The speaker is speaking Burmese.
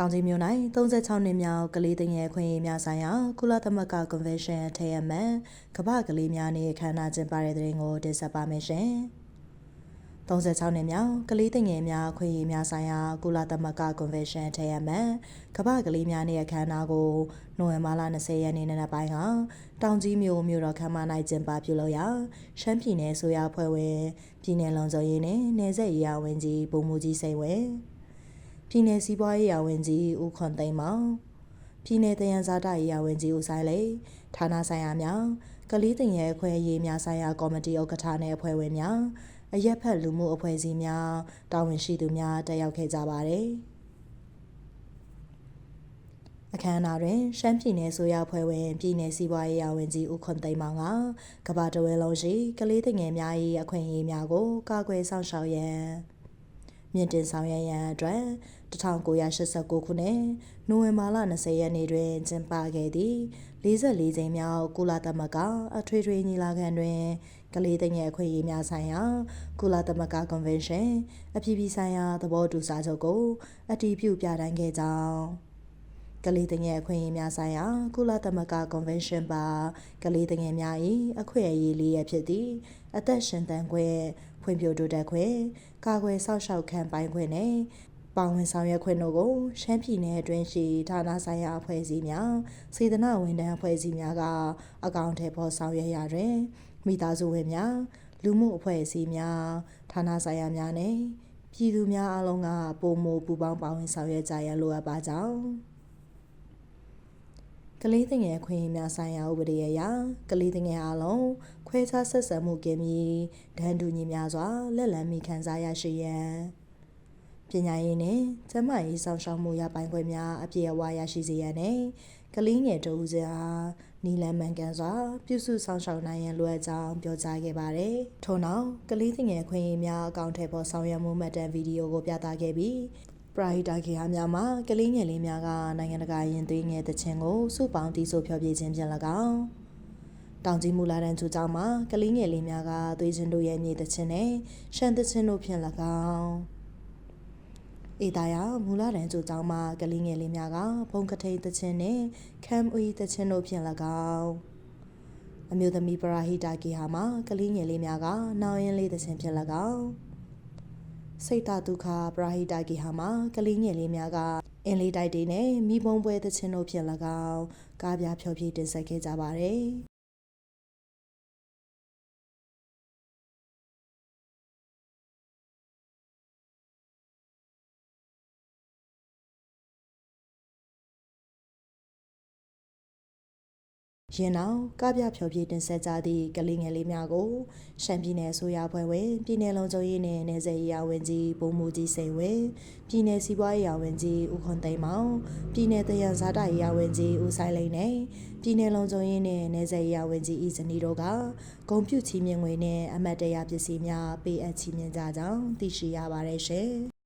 တောင်ကြီးမြို့၌36နှစ်မြောက်ကလေးတင်ငယ်ခွင့်ရေးများဆိုင်ရာကုလသမဂ္ဂကွန်ဗင်းရှင်းထည့်ရမှန်ကမ္ဘာကလေးများနေ့အခမ်းအနားကျင်းပတဲ့တဲ့ရင်ကိုတင်ဆက်ပါမယ်ရှင်။36နှစ်မြောက်ကလေးတင်ငယ်များခွင့်ရေးများဆိုင်ရာကုလသမဂ္ဂကွန်ဗင်းရှင်းထည့်ရမှန်ကမ္ဘာကလေးများနေ့အခမ်းအနားကိုနိုဝင်ဘာလ20ရက်နေ့နံနက်ပိုင်းကတောင်ကြီးမြို့မြို့တော်ခမ်းမ၌ကျင်းပပြုလုပ်ရာရှမ်းပြည်နယ်ဆိုရဖွဲ့ဝင်ပြည်내လုံခြုံရေးနှင့်နယ်စပ်ရေးရာဝန်ကြီးဗိုလ်မှူးကြီးစိန်ဝဲ ပြည်내စီးပွားရေးရာဝန်ကြီးဦးခွန်သိန်းမောင်ပြည်내တယံဇာတရေးရာဝန်ကြီးဦးဆိုင်လေဌာနဆိုင်ရာများကလေးတင်ရဲအခွဲအရေးများဆိုင်ရာကော်မတီဥက္ကဋ္ဌနဲ့အဖွဲ့ဝင်များအရက်ဖက်လူမှုအဖွဲ့အစည်းများတာဝန်ရှိသူများတက်ရောက်ခဲ့ကြပါတယ်အခမ်းအနားတွင်ရှမ်းပြည်နယ်ဆိုရဖွဲ့ဝင်ပြည်နယ်စီးပွားရေးရာဝန်ကြီးဦးခွန်သိမ်းမောင်ကကဘာတဝဲလုံးရှိကလေးတငယ်များ၏အခွင့်အရေးများကိုကာကွယ်ဆောင်ရှောက်ရန်မြင့်တင်ဆောင်ရန်အတွက် 1989ခုနှစ်နိုဝင်ဘာလ20ရက်နေ့တွင်ကျင်းပခဲ့သည့်44ကြိမ်မြောက်ကုလသမဂ္ဂအထွေထွေညီလာခံတွင်ကလေးငယ်အခွင့်အရေးများဆိုင်ရာကုလသမဂ္ဂကွန်ဗင်းရှင်းအပြည်ပြည်ဆိုင်ရာသဘောတူစာချုပ်ကိုအတည်ပြုပြဋ္ဌာန်းခဲ့ကြောင်းကလေးငယ်အခွင့်အရေးများဆိုင်ရာကုလသမဂ္ဂကွန်ဗင်းရှင်းပါကလေးငယ်များ၏အခွင့်အရေးလေးရဖြစ်သည့်အသက်ရှင်သန်ခွင့်ဖွံ့ဖြိုးတိုးတက်ခွင့်ကာကွယ်စောင့်ရှောက်ခံပိုင်ခွင့်နဲ့ ပါဝင်ဆောင်ရွက်ခွင့်တို့ကိုရှမ်းပြည်နယ်အတွင်းရှိဌာနဆိုင်ရာအဖွဲ့အစည်းများစေတနာဝန်ထမ်းအဖွဲ့အစည်းများကအကောင့်ထဲပေါ်ဆောင်ရွက်ရာတွင်မိသားစုဝင်များလူမှုအဖွဲ့အစည်းများဌာနဆိုင်ရာများနဲ့ပြည်သူများအလုံးကပုံမူပူပေါင်းပါဝင်ဆောင်ရွက်ကြရန်လိုအပ်ပါကြောင်းကလေးငယ်ခွင့်များဆိုင်ရာဥပဒေအရကလေးငယ်အလုံးခွဲခြားဆက်ဆံမှုကင်းပြီးဒဏ်တူညီများစွာလက်လန်းမိခံစားရရှိရန် ပညာရေးနဲ့ကျန်းမာရေးဆောင်ရှောက်မှုရပိုင်ခွင့်များအပြည့်အဝရရှိစေရန်နဲ့ကလေးငယ်တို့ဦးစအားနီလန်မှန်ကန်စွာပြုစုဆောင်ရှောက်နိုင်ရန်လိုအပ်ကြောင်းပြောကြားခဲ့ပါတယ်။ထို့နောက်ကလေးငယ်ခွင့်ရေးများအကောင့်ထဲပေါ်ဆောင်ရွက်မှုမှတ်တမ်းဗီဒီယိုကိုပြသခဲ့ပြီးပရာဟိတခေဟာများမှာကလေးငယ်လေးများကနိုင်ငံတကာရင်သွေးငယ်တခြင်းကိုစုပေါင်းတည်ဆိုဖျော်ဖြေခြင်းဖြင့်၎င်းတောင်ကြီးမူလာတန်းချူကျောင်းမှာကလေးငယ်လေးများကသွေးချင်းတို့ရဲ့မြေတခြင်းနဲ့ရှမ်းတခြင်းတို့ဖြင့်၎င်း အေတာယာမူလာတန်းကျိုကျောင်းမှာကလေးငယ်လေးများကဘုံကထိန်သချင်းနဲ့ခမ်အွေသချင်းတို့ဖြင့်၎င်းအမျိုးသမီးပရာဟိတာကေဟာမှာကလေးငယ်လေးများကနောင်ရင်လေးသချင်းဖြင့်၎င်းစိတ်တဒုက္ခပရာဟိတာကေဟာမှာကလေးငယ်လေးများကအင်းလေးတိုက်တွေနဲ့မိဘုံပွဲသချင်းတို့ဖြင့်၎င်းကားပြဖြောပြတင်ဆက်ခဲ့ကြပါတယ် ရင်နောက်ကပြဖြောပြတင်ဆက်ကြသည့်ကလေးငယ်လေးများကိုရှမ်းပြည်နယ်ဆိုရဖွဲ့ဝင်ပြည်နယ်လုံးချုပ်ရေးနယ်နယ်စပ်ရေးရာဝန်ကြီးဗိုလ်မှူးကြီးစိန်ဝင်းပြည်နယ်စီးပွားရေးရာဝန်ကြီးဦးခွန်သိန်းမောင်ပြည်နယ်တယံဇာတရေးရာဝန်ကြီးဦးဆိုင်လိန်နဲ့ပြည်နယ်လုံးချုပ်ရေးနယ်နယ်စပ်ရေးရာဝန်ကြီးဤဇနီတို့ကဂုံပြုချီးမြှင့်ငွေနဲ့အမတ်တရပစ္စည်းများပေးအပ်ချီးမြှင့်ကြကြောင်းသိရှိရပါတယ်ရှင်